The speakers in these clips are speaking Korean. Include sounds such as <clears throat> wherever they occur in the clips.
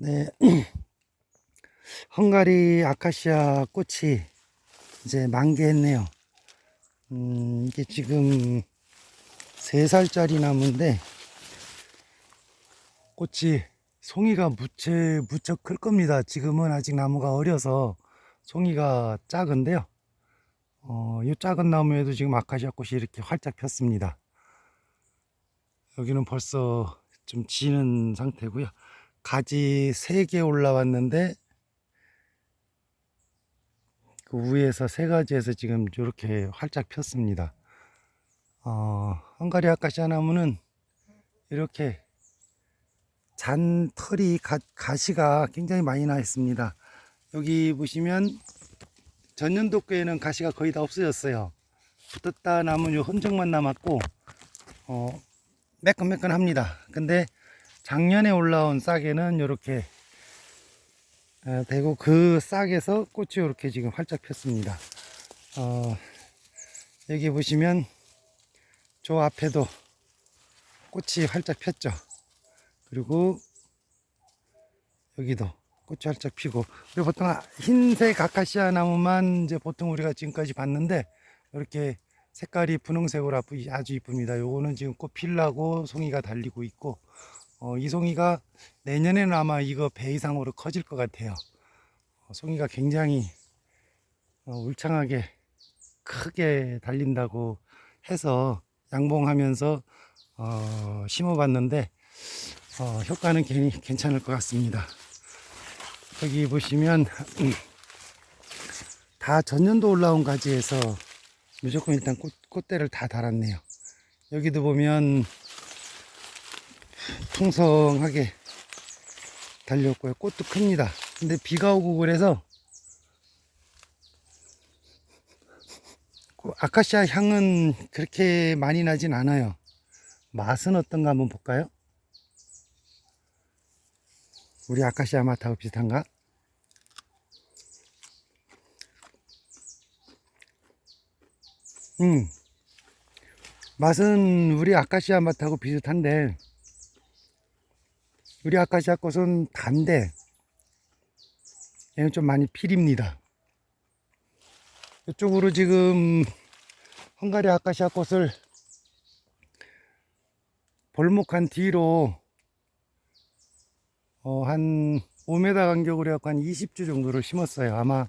네. <clears throat> 헝가리 아카시아 꽃이 이제 만개했네요. 음, 이게 지금 3살짜리 나무인데 꽃이 송이가 무채, 무척 클 겁니다. 지금은 아직 나무가 어려서 송이가 작은데요. 어, 이 작은 나무에도 지금 아카시아 꽃이 이렇게 활짝 폈습니다. 여기는 벌써 좀 지는 상태고요. 가지 3개 올라왔는데 그 위에서 세 가지에서 지금 이렇게 활짝 폈습니다. 어, 헝가리 아카시아 나무는 이렇게 잔 털이 가, 가시가 굉장히 많이 나 있습니다. 여기 보시면 전년도께에는 가시가 거의 다 없어졌어요. 붙었다 요 흔적만 남았고 어, 매끈매끈합니다. 근데 작년에 올라온 싹에는 이렇게 되고 그 싹에서 꽃이 이렇게 지금 활짝 폈습니다. 어, 여기 보시면 저 앞에도 꽃이 활짝 폈죠. 그리고 여기도 꽃이 활짝 피고 그리고 보통 흰색 아카시아 나무만 이제 보통 우리가 지금까지 봤는데 이렇게 색깔이 분홍색으로 아주- 아주 이쁩니다. 요거는 지금 꽃 필라고 송이가 달리고 있고 어, 이 송이가 내년에는 아마 이거 배 이상으로 커질 것 같아요. 어, 송이가 굉장히 어, 울창하게 크게 달린다고 해서 양봉하면서 어, 심어봤는데 어, 효과는 괜히 괜찮을 것 같습니다. 여기 보시면 음, 다 전년도 올라온 가지에서 무조건 일단 꽃, 꽃대를 다 달았네요. 여기도 보면 풍성하게 달렸고요. 꽃도 큽니다. 근데 비가 오고 그래서 그 아카시아 향은 그렇게 많이 나진 않아요. 맛은 어떤가 한번 볼까요? 우리 아카시아 맛하고 비슷한가? 음, 맛은 우리 아카시아 맛하고 비슷한데, 우리 아카시아 꽃은 단데, 얘는 좀 많이 필입니다. 이쪽으로 지금 헝가리 아카시아 꽃을 볼목한 뒤로 어, 한 5m 간격으로 한 20주 정도를 심었어요. 아마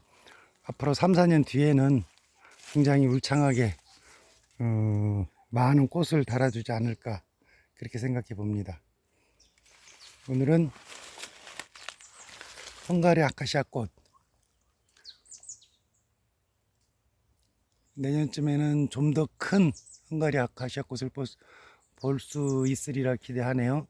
앞으로 3, 4년 뒤에는 굉장히 울창하게 어, 많은 꽃을 달아주지 않을까 그렇게 생각해 봅니다. 오늘은 헝가리 아카시아 꽃 내년쯤에는 좀 더 큰 헝가리 아카시아 꽃을 볼 수 있으리라 기대하네요.